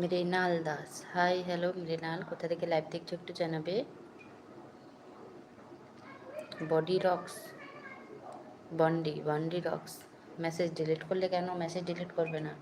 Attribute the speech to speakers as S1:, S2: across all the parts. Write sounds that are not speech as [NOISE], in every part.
S1: Mrinal Das. Hi hello Mrinal. কোথা থেকে live দেখছ একটু জানাবে? বডি রক্স বন্ডি বন্ডি রক্স মেসেজ ডিলিট করলে কেন? মেসেজ ডিলিট করবে না।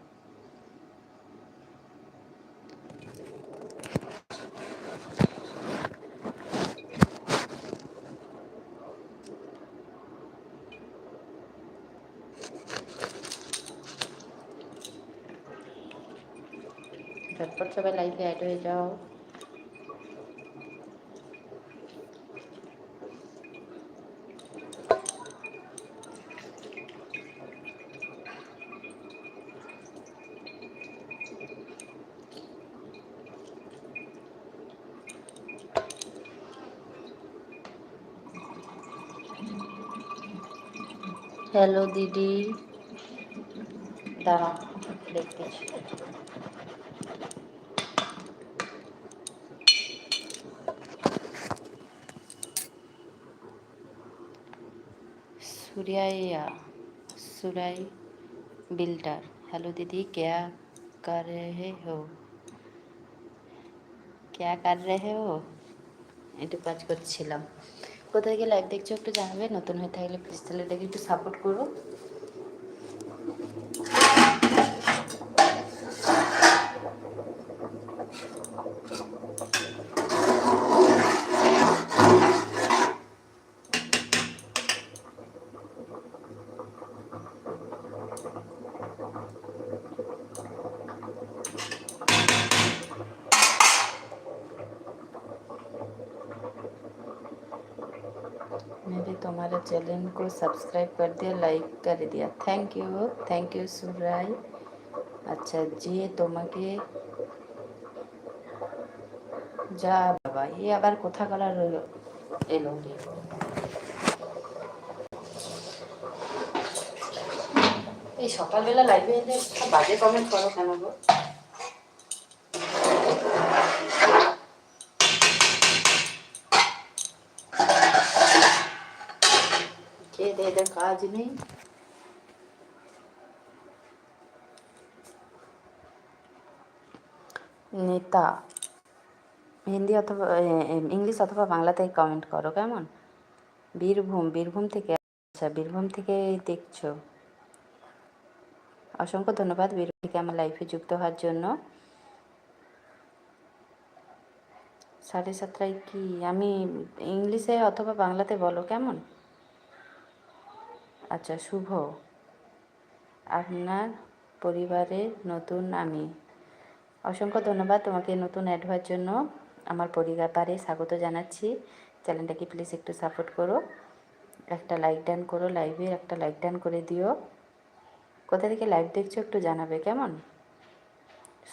S1: লাইভে হয়ে যাও হ্যালো দিদি দাঁড়া দেখতেছি सूर्या सुराई बिल्डर हेलो दीदी क्या कर रहे हो क्या कर रहे हो একটু কাজ করছিলাম কোথা থেকে লাইভ দেখছো একটু জানাবে নতুন হয়ে থাকলে প্লিজ তাহলে দেখে একটু সাপোর্ট করো चैनल को सब्सक्राइब कर दिया लाइक कर दिया थैंक यू थैंक यू सुराई আচ্ছা যে তোমাকে যা বাবা এ আবার কোথা কালার এলো রে এই সকালবেলা লাইভে এলে বাজে কমেন্ট করো কেন গো খেয়ে এদের কাজ নেই। নেতা, হিন্দি অথবা ইংলিশ অথবা বাংলাতে কমেন্ট করো, কেমন? বীরভূম বীরভূম থেকে আচ্ছা বীরভূম থেকে দেখছ। অসংখ্য ধন্যবাদ বীরভূম থেকে আমার লাইফে যুক্ত হওয়ার জন্য। সাড়ে সাতটায় কি? আমি ইংলিশে অথবা বাংলাতে বলো, কেমন? আচ্ছা শুভ। আপনার পরিবারের নতুন আমি। অসংখ্য ধন্যবাদ তোমাকে নতুন অ্যাড হওয়ার জন্য। আমার পরিবারে স্বাগত জানাচ্ছি। চ্যানেলটাকে প্লিজ একটু সাপোর্ট করো। একটা লাইক ডান করো লাইভের একটা লাইক ডান করে দিও। কোথা থেকে লাইভ দেখছ একটু জানাবে, কেমন?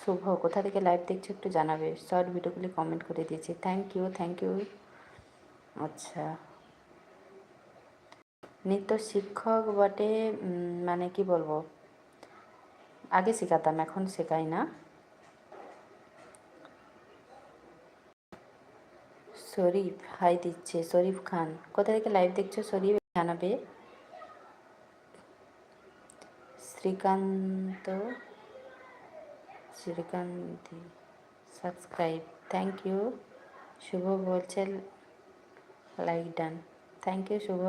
S1: শুভ, কোথা থেকে লাইভ দেখছ একটু জানাবে। শর্ট ভিডিওগুলি কমেন্ট করে দিয়েছি। থ্যাংক ইউ থ্যাংক ইউ আচ্ছা। নৃত্য শিক্ষক বটে মানে কি বলব? আগে শেখাতাম, এখন শেখাই না। শরীফ, হাই দিচ্ছে, শরীফ খান। কোথা থেকে লাইভ দেখছ? শরীফ জানাবে। Srikanta, Srikanti subscribe thank you Shubho বলছে like done thank you Shubho.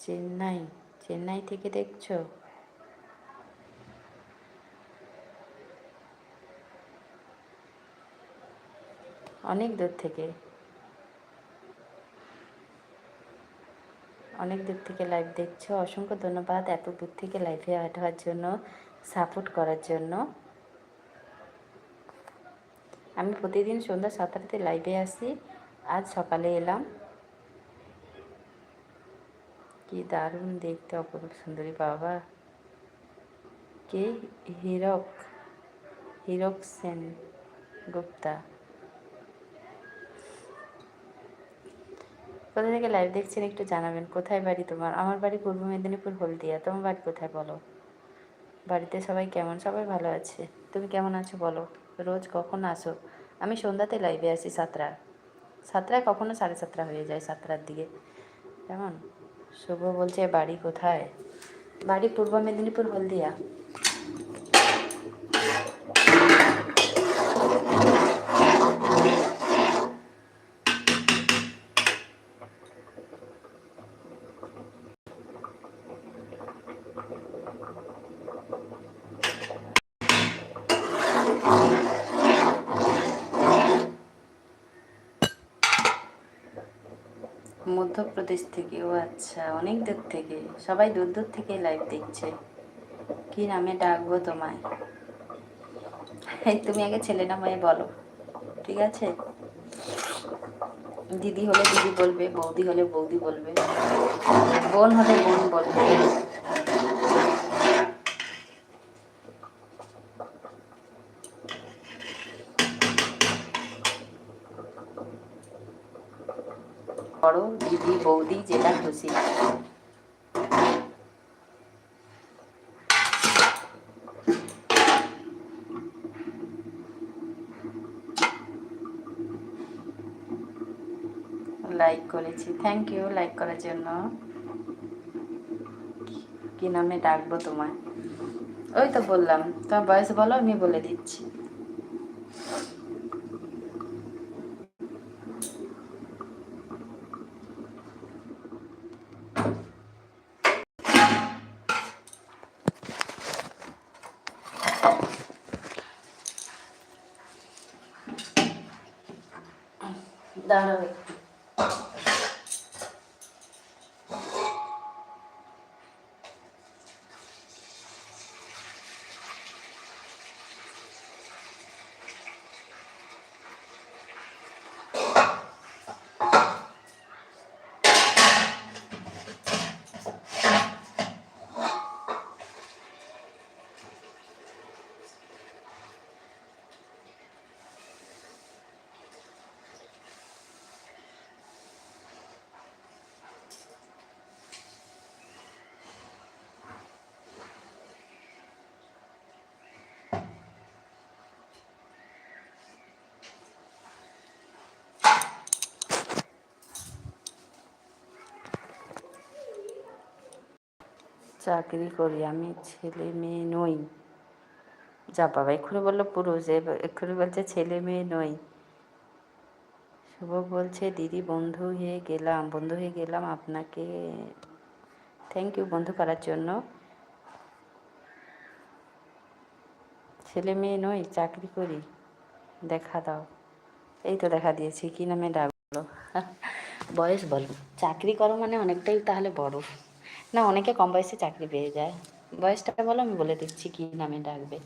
S1: Chennai Chennai থেকে দেখছ? অনেক দূর থেকে। অনেক দূর থেকে লাইভ দেখছ। অসংখ্য ধন্যবাদ এত দূর থেকে লাইভে অ্যাড হওয়ার জন্য সাপোর্ট করার জন্য। আমি প্রতিদিন সন্ধ্যা সাতটাতে লাইভে আসি। আজ সকালে এলাম। কি দারুণ দেখতে, অপরূপ সুন্দরী বাবা। কে? হীরক। হীরক সেন গুপ্তা। কোথা থেকে লাইভ দেখছেন একটু জানাবেন, কোথায় বাড়ি তোমার? আমার বাড়ি পূর্ব মেদিনীপুর, হলদিয়া। তোমার বাড়ি কোথায় বলো? বাড়িতে সবাই কেমন? সবাই ভালো আছে। তুমি কেমন আছো বলো? রোজ কখন আসো? আমি সন্ধ্যাতে লাইভে আসি সাতটা। সাতটায় কখনো সাড়ে সাতটা হয়ে যায় সাতটার দিকে। কেমন? শুভ বলছে বাড়ি কোথায়? বাড়ি পূর্ব মেদিনীপুর হলদিয়া। মধ্যপ্রদেশ থেকে, ও আচ্ছা অনেক দূর থেকে। সবাই দূর দূর থেকে লাইভ দেখছে। কি নামে ডাকবো তোমায়? তুমি আগে ছেলে না নামে বলো, ঠিক আছে? দিদি হলে দিদি বলবে, বৌদি হলে বৌদি বলবে, বোন হলে বোন বলবে বড় দিদি বৌদি যেটা খুশি লাইক করেছি। থ্যাংক ইউ লাইক করার জন্য। কি নামে ডাকবো তোমায়? ওই তো বললাম। তোমার বয়স বলো, আমি বলে দিচ্ছি দাঁড়াও একটু চাকরি করি, আমি ছেলে মেয়ে নই। যা বাবা এক্ষুনি বলল, পুরুষ এক্ষুনি বলছে ছেলে মেয়ে নই। শুভ বলছে, দিদি, বন্ধু হয়ে গেলাম, বন্ধু হয়ে গেলাম আপনাকে। থ্যাংক ইউ বন্ধু করার জন্য। ছেলে মেয়ে নই, চাকরি করি। দেখা দাও। এই তো দেখা দিয়েছি, কি নামে ডাকলো? [LAUGHS] বয়স বলো। চাকরি করো মানে অনেকটাই তাহলে বড়। না, অনেকে কম বয়সে চাকরি পেয়ে যায়। বয়সটা বলো, আমি বলে দিচ্ছি কি নামে ডাকবে।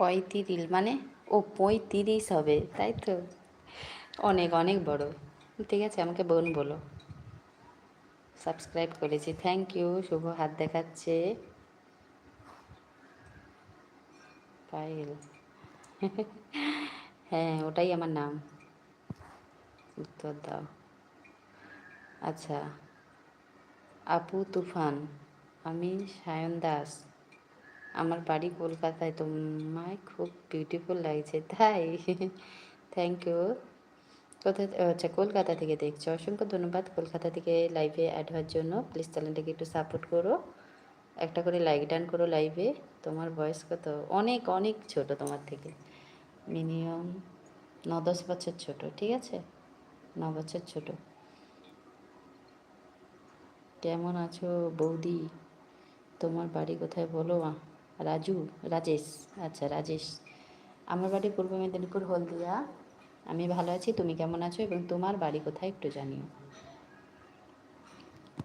S1: পঁয়ত্রিশ মানে ও পঁয়ত্রিশ হবে, তাই তো? অনেক অনেক বড়। ঠিক আছে, আমাকে বোন বলো। সাবস্ক্রাইব করেছি থ্যাংক ইউ শুভ হাত দেখাচ্ছে। পায়েল। [LAUGHS] হ্যাঁ ওটাই আমার নাম। উত্তর দাও। আচ্ছা আপু তুফান, আমি সায়ন দাস। আমার বাড়ি কলকাতায় তোমায় খুব বিউটিফুল লাগছে, তাই? থ্যাংক ইউ কোথা আচ্ছা কলকাতা থেকে দেখছ। অসংখ্য ধন্যবাদ কলকাতা থেকে লাইভে অ্যাড হওয়ার জন্য। প্লিজ চ্যানেলটাকে একটু সাপোর্ট করো। একটা করে লাইক ডান করো লাইভে তোমার বয়স কত? অনেক অনেক ছোট তোমার থেকে। মিনিমাম ন দশ বছর ছোট, ঠিক আছে? ন বছর ছোট। কেমন আছো বৌদি? তোমার বাড়ি কোথায় বলো রাজু, রাজেশ আচ্ছা রাজেশ। আমার বাড়ি পূর্ব মেদিনীপুর, হলদিয়া। আমি ভালো আছি, তুমি কেমন আছো এবং তোমার বাড়ি কোথায় একটু জানিও।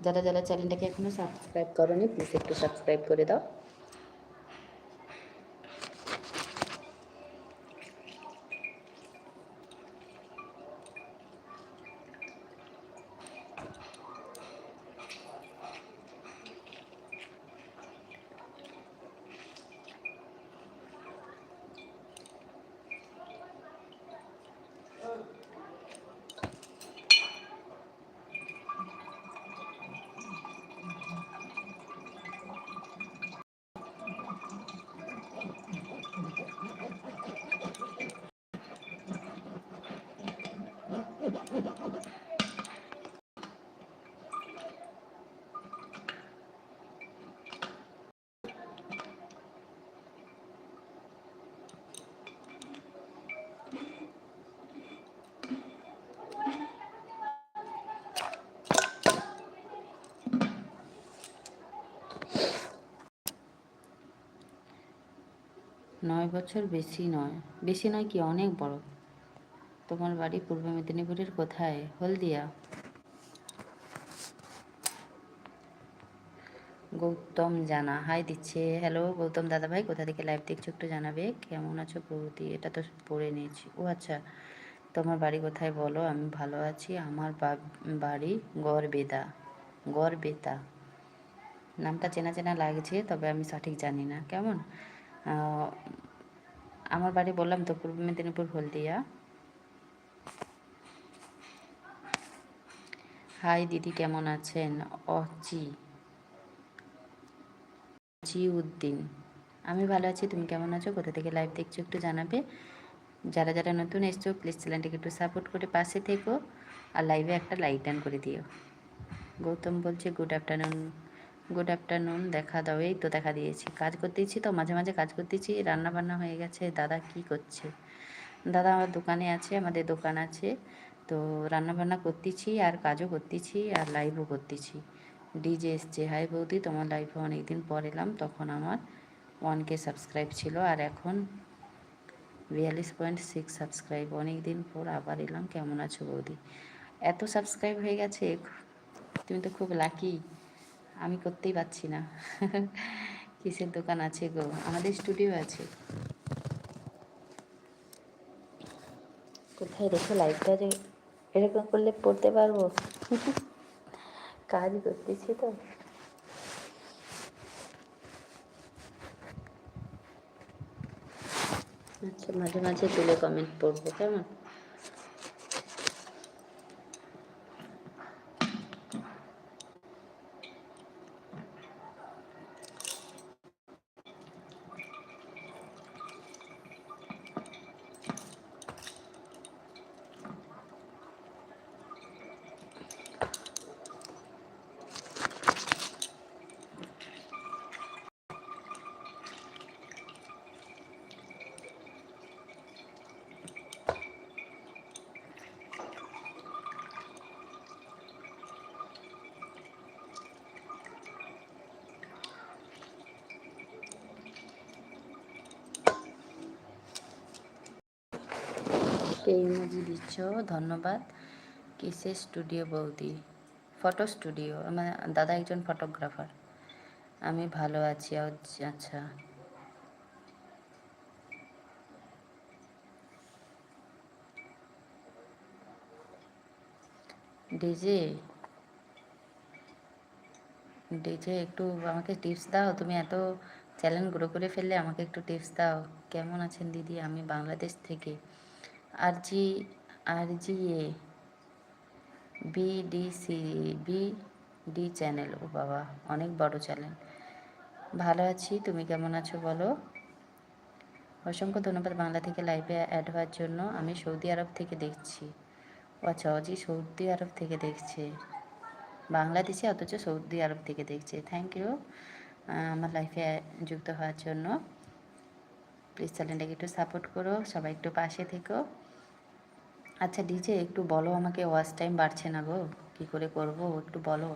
S1: যারা যারা চ্যানেলটাকে এখনও সাবস্ক্রাইব করনি প্লিজ একটু সাবস্ক্রাইব করে দাও। নয় বছর বেশি নয়। বেশি নয় কি অনেক বড়? তোমার বাড়ি পূর্ব মেদিনীপুরের কোথায়? হলদিয়া। গৌতম জানা। হাই দিচ্ছে। হ্যালো গৌতম দাদা ভাই কোথা থেকে লাইভ দেখছ একটু জানাবে। কেমন আছো বৌদি এটা তো পড়ে নিয়েছি। ও আচ্ছা তোমার বাড়ি কোথায় বলো? আমি ভালো আছি। আমার বাড়ি গড়বেদা। গড়বেতা। নামটা চেনা চেনা লাগছে, তবে আমি সঠিক জানি না। কেমন? আমার বাড়ি বললাম তো পূর্ব মেদিনীপুর হলদিয়া। হাই দিদি, কেমন আছেন? অচি। জি উদ্দিন আমি ভালো আছি, তুমি কেমন আছো? কোথা থেকে লাইভ দেখছ একটু জানাবে। যারা যারা নতুন এসছো প্লিজ চ্যানেলটিকে একটু সাপোর্ট করে পাশে থেকো। আর লাইভে একটা লাইক ডান করে দিও। গৌতম বলছে গুড আফটারনুন গুড আফটারনুন দেখা দাও। এই তো দেখা দিয়েছি। কাজ করতেছি তো, মাঝে মাঝে কাজ করতেছি রান্না বান্না হয়ে গেছে। দাদা কি করছে? দাদা আমার দোকানে আছে, আমাদের দোকান আছে। তো রান্না বান্না করতেছি, আর কাজও করতেছি, আর লাইভও করতেছি। ডিজে এসছে। হাই বৌদি, তোমার লাইভে অনেকদিন পর এলাম। তখন আমার ওয়ান কে সাবস্ক্রাইব ছিল, আর এখন বিয়াল্লিশ পয়েন্ট সিক্স সাবস্ক্রাইব অনেক দিন পর আবার এলাম। কেমন আছো বৌদি? এত সাবস্ক্রাইব হয়ে গেছে, তুমি তো খুব লাকি আমি করতেই পারছি না। কিসের দোকান আছে গো? আমাদের স্টুডিও আছে। কোথায় রেখে লাইটটা যে এরকম করলে পড়তে পারব? কাজ করতেছি তো। আচ্ছা মাঝে মাঝে তুলে কমেন্ট পড়ব কেমন? কে ইমোজি দিচ্ছ, ধন্যবাদ। কিসের স্টুডিও বৌদি? ফটো স্টুডিও আমার দাদা একজন ফটোগ্রাফার আমি ভালো আছি আচ্ছা। ডিজে? ডিজে, একটু আমাকে টিপস দাও। তুমি এত চ্যানেল গ্রো করে ফেললে আমাকে একটু টিপস দাও। কেমন আছেন দিদি? আমি বাংলাদেশ থেকে। R G R G A, B D channel. ও বাবা, অনেক বড় চ্যানেল। ভালো আছি, তুমি কেমন আছো বলো? অসংখ্য ধন্যবাদ বাংলা থেকে লাইভে অ্যাড হওয়ার জন্য। আমি সৌদি আরব থেকে দেখছি। ও আচ্ছা অজি সৌদি আরব থেকে দেখছে। বাংলাদেশে, অথচ সৌদি আরব থেকে দেখছে। থ্যাংক ইউ আমার লাইফে যুক্ত হওয়ার জন্য। প্লিজ চ্যানেলটাকে একটু সাপোর্ট করো, সবাই একটু পাশে থেকো। আচ্ছা ডিজে, একটু বলো আমাকে, ওয়াচ টাইম বাড়ছে না গো। কী করে করব? একটু বলো।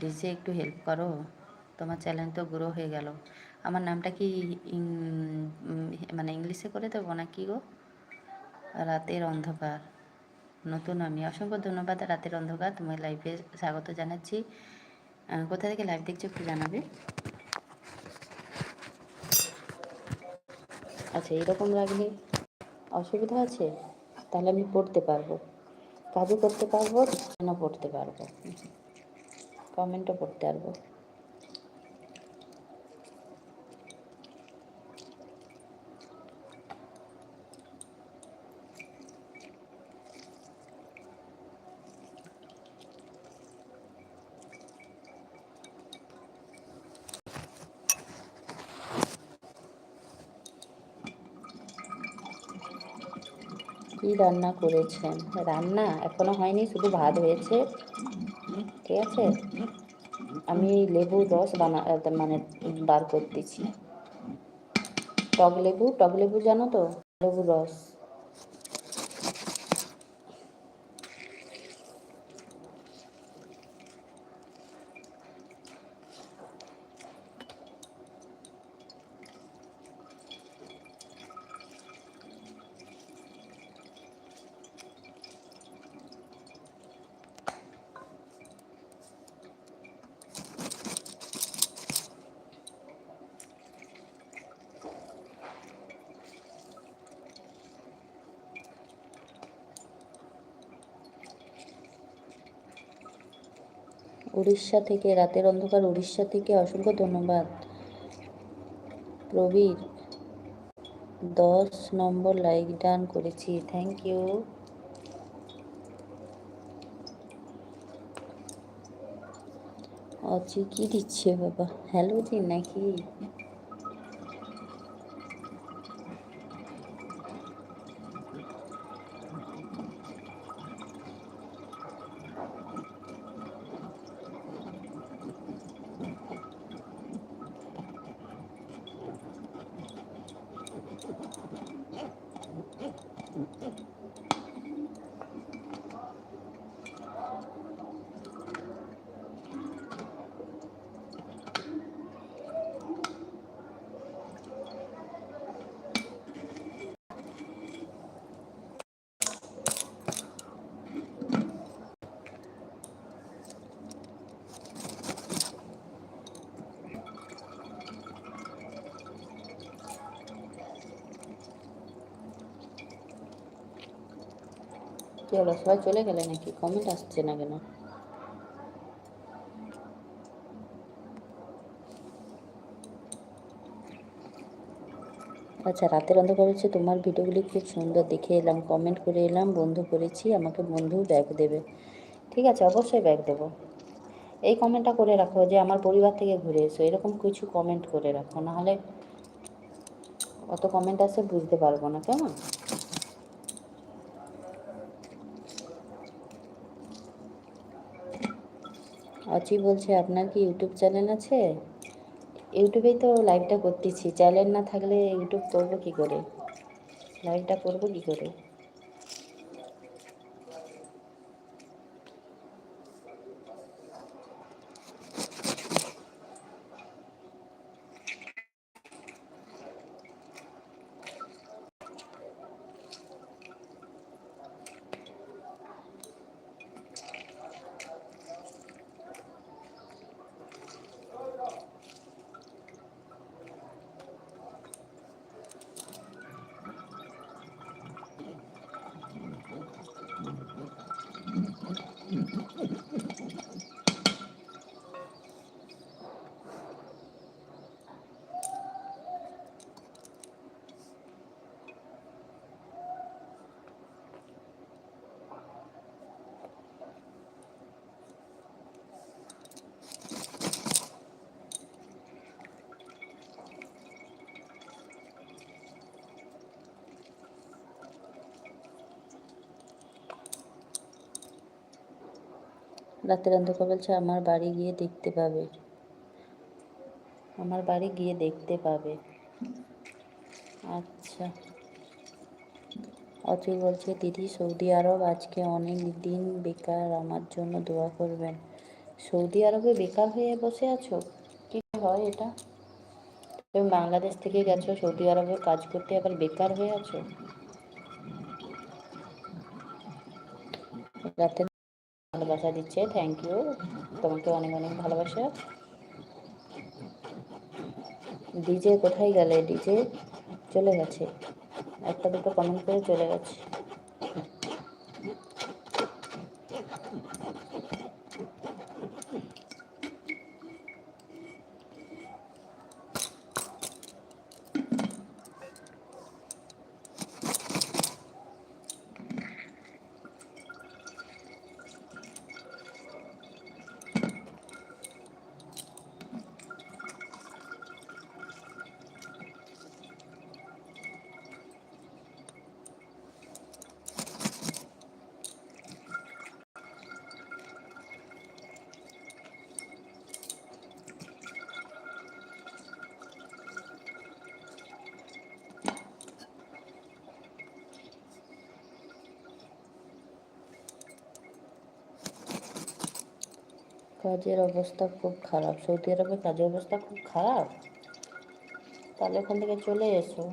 S1: ডিজে, একটু হেল্প করো। তোমার চ্যানেল তো গ্রো হয়ে গেল। আমার নামটা কি মানে ইংলিশে করে দেবো না কি গো? রাতের অন্ধকার। নতুন আমি। অসংখ্য ধন্যবাদ। রাতের অন্ধকার। তোমার লাইভে স্বাগত জানাচ্ছি। কোথা থেকে লাইভ দেখছ একটু জানাবে? আচ্ছা এরকম লাগলে অসুবিধা আছে? তাহলে আমি পড়তে পারব। কাজও করতে পারব পড়তে পারব। কমেন্টও পড়তে পারব। কি রান্না করেছেন? রান্না এখনও হয়নি, শুধু ভাত হয়েছে। ঠিক আছে? আমি লেবু রস বানা মানে বার করতেছি। টক লেবু? টক লেবু জানো তো? লেবু রস। উড়িষ্যা থেকে, রাতের অন্ধকার উড়িষ্যা থেকে অসংখ্য ধন্যবাদ। প্রবীর, দশ নম্বর লাইক ডান করেছি থ্যাংক ইউ অচি কি দিচ্ছে বাবা? হ্যালো দিন নাকি? কি হলো? সবাই চলে গেলে নাকি? কমেন্ট আসছে না কেন? আচ্ছা রাতের অন্ধকার হচ্ছে। তোমার ভিডিওগুলি খুব সুন্দর দেখে এলাম কমেন্ট করে এলাম, বন্ধু করেছি, আমাকে বন্ধু ব্যাগ দেবে। ঠিক আছে, অবশ্যই ব্যাগ দেবো। এই কমেন্টটা করে রাখো যে আমার পরিবার থেকে ঘুরে এসো। এরকম কিছু কমেন্ট করে রাখো। নাহলে অত কমেন্ট আসে বুঝতে পারব না, কেমন? অচি বলছে, আপনার কি ইউটিউব চ্যানেল আছে? ইউটিউবেই তো লাইভটা করতেছি। চ্যানেল না থাকলে ইউটিউব করব কী করে? লাইভটা করব কী করে? রাতের অন্ধকার বলছে, আমার বাড়ি গিয়ে দেখতে পাবে। আমার বাড়ি গিয়ে দেখতে পাবে। আচ্ছা। অচল বলছে, দিদি, সৌদি আরব আজকে অনেক দিন বেকার, আমার জন্য দোয়া করবেন। সৌদি আরবে বেকার হয়ে বসে আছো? কি হয় এটা? তুমি বাংলাদেশ থেকে গেছো, সৌদি আরবে কাজ করতে আবার বেকার হয়ে আছো? রাতে ভালোবাসা দিচ্ছে থ্যাংক ইউ তোমাকে অনেক অনেক ভালোবাসা। ডিজে কোথায় গেলে? ডিজে চলে গেছে। একটা দুটো কমেন্ট করে চলে গেছে। কাজের অবস্থা খুব খারাপ। সৌদি আরবে কাজের অবস্থা খুব খারাপ? তাহলে ওখান থেকে চলে এসো।